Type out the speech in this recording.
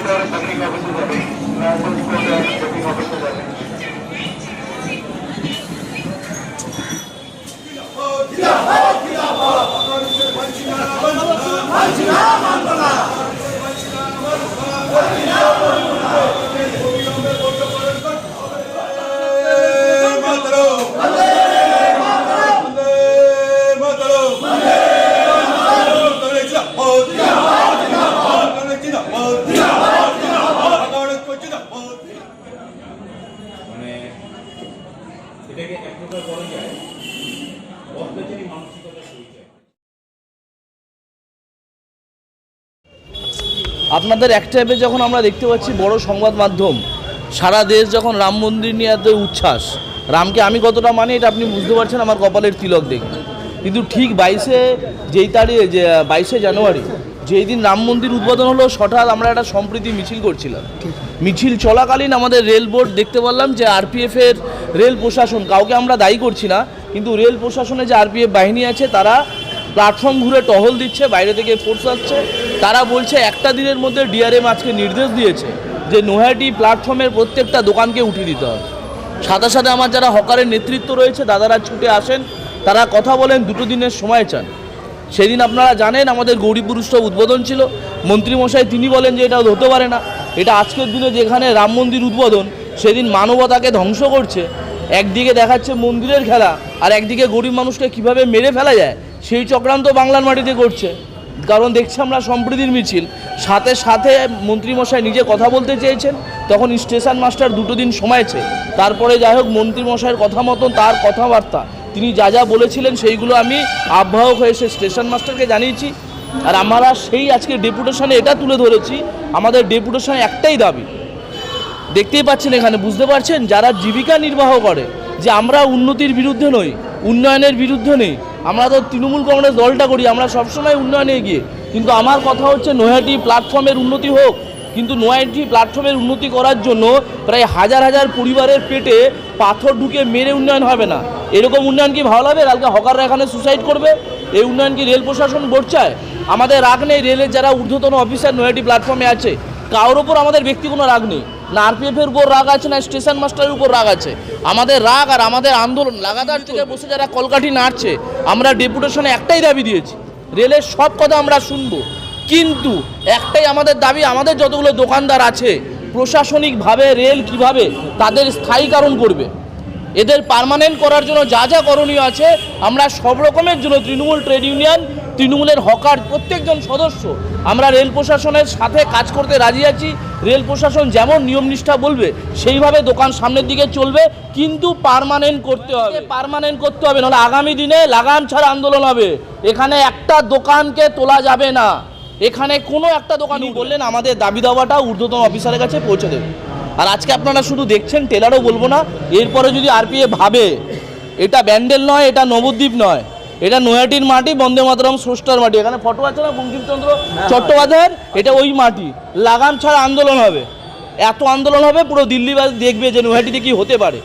কোর্টের বুকিং অফিসে যাবেন লাইসেন্স কোর্টের বুকিং অফিসে যাবেন মাতরম আপনাদের এক টাইপে যখন আমরা দেখতে পাচ্ছি বড় সংবাদ মাধ্যম, সারা দেশ যখন রাম মন্দির নিয়ে এত উচ্ছ্বাস, রামকে আমি কতটা মানি এটা আপনি বুঝতে পারছেন আমার কপালের তিলক দেখে। কিন্তু ঠিক বাইশে যেই তারিখে, যে, বাইশে জানুয়ারি, যেই দিন রাম মন্দির উদ্বোধন হলো, হঠাৎ আমরা একটা সম্প্রীতি মিছিল করছিলাম। মিছিল চলাকালীন আমাদের রেল বোর্ড দেখতে পারলাম যে আরপিএফের রেল প্রশাসন, কাউকে আমরা দায়ী করছি না, কিন্তু রেল প্রশাসনে যে আরপিএফ বাহিনী আছে, তারা প্ল্যাটফর্ম ঘুরে টহল দিচ্ছে, বাইরে থেকে ফোর্স আসছে। তারা বলছে একটা দিনের মধ্যে ডিআরএম আজকে নির্দেশ দিয়েছে যে নৈহাটি প্ল্যাটফর্মের প্রত্যেকটা দোকানকে উঠিয়ে দিতে হবে। সাথে সাথে আমার যারা হকারের নেতৃত্ব রয়েছে, দাদারা ছুটে আসেন, তারা কথা বলেন, দুটো দিনের সময় চান। সেদিন আপনারা জানেন, আমাদের গৌরীপুর উৎসব উদ্বোধন ছিল। মন্ত্রীমশাই তিনি বলেন যে এটা হতে পারে না। এটা আজকের দিনে যেখানে রাম মন্দির উদ্বোধন, সেদিন মানবতাকে ধ্বংস করছে। একদিকে দেখাচ্ছে মন্দিরের খেলা, আর একদিকে গরিব মানুষকে কীভাবে মেরে ফেলা যায়, সেই চক্রান্ত বাংলার মাটিতে করছে কারণ দেখছি আমরা সম্প্রীতির মিছিল। সাথে সাথে মন্ত্রীমশাই নিজে কথা বলতে চেয়েছেন, তখন স্টেশন মাস্টার দুটো দিন সময়ছে। তারপরে যাই হোক, মন্ত্রীমশাইয়ের কথা মতন তার কথাবার্তা, তিনি যা যা বলেছিলেন সেইগুলো আমি আহ্বায়ক হয়ে সে স্টেশন মাস্টারকে জানিয়েছি। আর আমরা সেই আজকে ডেপুটেশনে এটা তুলে ধরেছি, আমাদের ডেপুটেশনে একটাই দাবি। দেখতেই পাচ্ছেন এখানে, বুঝতে পারছেন? যারা জীবিকা নির্বাহ করে, যে আমরা উন্নতির বিরুদ্ধে নই উন্নয়নের বিরুদ্ধে নেই। আমরা তো তৃণমূল কংগ্রেস দলটা করি, আমরা সবসময় উন্নয়নে এগিয়ে। কিন্তু আমার কথা হচ্ছে নৈহাটি প্ল্যাটফর্মের উন্নতি হোক। কিন্তু নৈহাটি প্ল্যাটফর্মের উন্নতি করার জন্য প্রায় হাজার হাজার পরিবারের পেটে পাথর ঢুকে মেরে উন্নয়ন হবে না। এরকম উন্নয়ন কি ভালো হবে? কালকে হকাররা এখানে সুসাইড করবে। এই উন্নয়ন কি রেল প্রশাসন বোর্ড চায় আমাদের রাগ নেই রেলের যারা ঊর্ধ্বতন অফিসার নৈহাটি প্ল্যাটফর্মে আছে। কারোর ওপর আমাদের ব্যক্তি কোনো রাগ নেই। না আরপিএফের উপর রাগ আছে, না স্টেশন মাস্টারের উপর রাগ আছে। আমাদের রাগ আর আমাদের আন্দোলন, লাগাতার থেকে বসে যারা কলকাঠি নাড়ছে, আমরা ডেপুটেশনে একটাই দাবি দিয়েছি, রেলের সব কথা আমরা শুনব। কিন্তু একটাই আমাদের দাবি, আমাদের যতগুলো দোকানদার আছে, প্রশাসনিকভাবে রেল কীভাবে তাদের স্থায়ীকরণ করবে? এদের পার্মানেন্ট করার জন্য যা যা করণীয় আছে, আমরা সব রকমের জন্য তৃণমূল ট্রেড ইউনিয়ন তৃণমূলের হকার প্রত্যেকজন সদস্য। আমরা রেল প্রশাসনের সাথে কাজ করতে রাজি আছি। রেল প্রশাসন যেমন নিয়ম নিষ্ঠা বলবে সেইভাবে দোকান সামনের দিকে চলবে। কিন্তু পারমানেন্ট করতে হবে। পারমানেন্ট করতে হবে নাহলে আগামী দিনে লাগাম ছাড়া আন্দোলন হবে। এখানে একটা দোকানকে তোলা যাবে না। এখানে কোনো একটা দোকান বললেন আমাদের দাবি দাওয়াটা ঊর্ধ্বতন অফিসারের কাছে পৌঁছে দেবে। আর আজকে আপনারা শুধু দেখছেন টেলারও বলব না এরপরে যদি আরপিএ ভাবে এটা ব্যান্ডেল নয় এটা নবদ্বীপ নয়। এটা নয়াটির মাটি বন্দে মাতরম স্রষ্টার মাটি। এখানে ফটো আছে না বঙ্কিমচন্দ্র চট্টোপাধ্যায়ের? এটা ওই মাটি। লাগাম ছাড়া আন্দোলন হবে। এত আন্দোলন হবে পুরো দিল্লিবাসী দেখবে যে নৈহাটিতে কি হতে পারে।